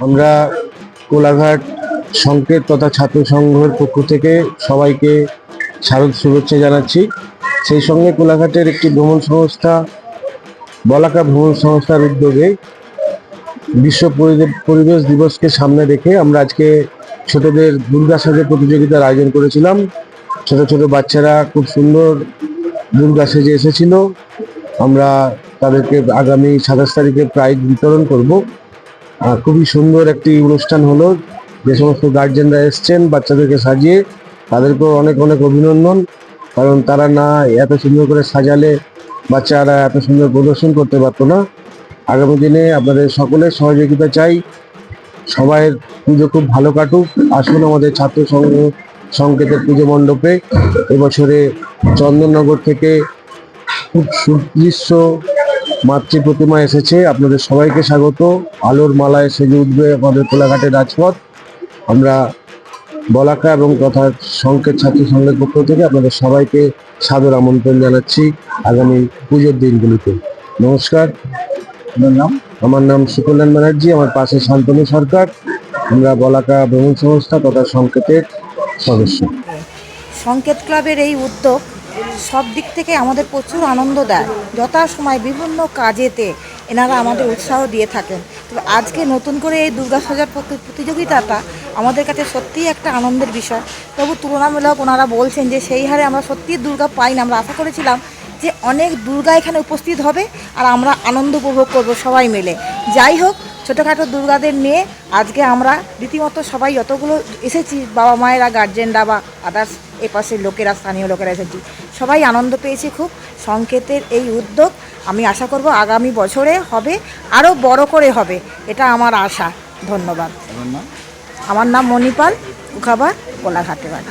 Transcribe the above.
আমরা কোলাঘাট সংকেত তথা ছাত্র সংঘের পক্ষ থেকে সবাইকে শারদ শুভেচ্ছা জানাচ্ছি। সেই সঙ্গে কোলাঘাটের একটি ভ্রমণ সংস্থা, বলাকা ভ্রমণ সংস্থার উদ্যোগে বিশ্ব পরিবে- পরিবেশ দিবসকে সামনে রেখে আমরা আজকে ছোটদের দুর্গা সাজে প্রতিযোগিতার আয়োজন করেছিলাম। ছোট ছোট বাচ্চারা খুব সুন্দর দুর্গা সেজে এসেছিল। আমরা তাদেরকে আগামী সাতাশ তারিখে প্রাইজ বিতরণ করব। খুবই সুন্দর একটি অনুষ্ঠান হলো। যে সমস্ত গার্জেনরা এসছেন বাচ্চাদেরকে সাজিয়ে, তাদেরকেও অনেক অনেক অভিনন্দন, কারণ তারা না এত সুন্দর করে সাজালে বাচ্চারা এত সুন্দর প্রদর্শন করতে পারতো না। আগামী দিনে আপনাদের সকলের সহযোগিতা চাই। সবাইয়ের পুজো খুব ভালো কাটুক। আসুন আমাদের ছাত্র সংঘ সংকেতের পুজো মণ্ডপে। এবছরে চন্দননগর থেকে খুব সুদৃশ্য মাতৃ প্রতিমা এসেছে। আপনাদের সবাইকে স্বাগত। আলোর মালায় সেজে উঠবে আমাদের কোলাঘাটের রাজপথ। আমরা বলাকা এবং তথা সংকেত ছাত্র সংঘের পক্ষ থেকে আপনাদের সবাইকে সাদর আমন্ত্রণ জানাচ্ছি আগামী পুজোর দিনগুলিতে। নমস্কার। আপনার নাম? আমার নাম সুকল্যাণ ব্যানার্জি আমার পাশে শান্তনু সরকার। আমরা বলাকা ভ্রমণ সংস্থা তথা সংকেতের সদস্য। সংকেত ক্লাবের এই উদ্যোগ সব দিক থেকে আমাদের প্রচুর আনন্দ দেয়। যথাসময় বিভিন্ন কাজেতে এনারা আমাদের উৎসাহ দিয়ে থাকেন। তবে আজকে নতুন করে এই দুর্গা সাজার প্রতিযোগিতাটা আমাদের কাছে সত্যিই একটা আনন্দের বিষয়। তবু তুলনামূলক ওনারা বলছেন যে সেই হারে আমরা সত্যিই দুর্গা পাই না আমরা আশা করেছিলাম যে অনেক দুর্গা এখানে উপস্থিত হবে আর আমরা আনন্দ উপভোগ করব সবাই মিলে। যাই হোক, ছোটোখাটো দুর্গাদের নিয়ে আজকে আমরা রীতিমতো সবাই যতগুলো এসেছি বাবা মায়েরা গার্জেনরা বা আদার্স এপাশের লোকেরা, স্থানীয় লোকেরা এসেছি সবাই আনন্দ পেয়েছি খুব। সংকেতের এই উদ্যোগ আমি আশা করব আগামী বছরে হবে আরও বড় করে হবে। এটা আমার আশা। ধন্যবাদ। আমার নাম মণিপাল উখাবার কোলাঘাটে বাড়ি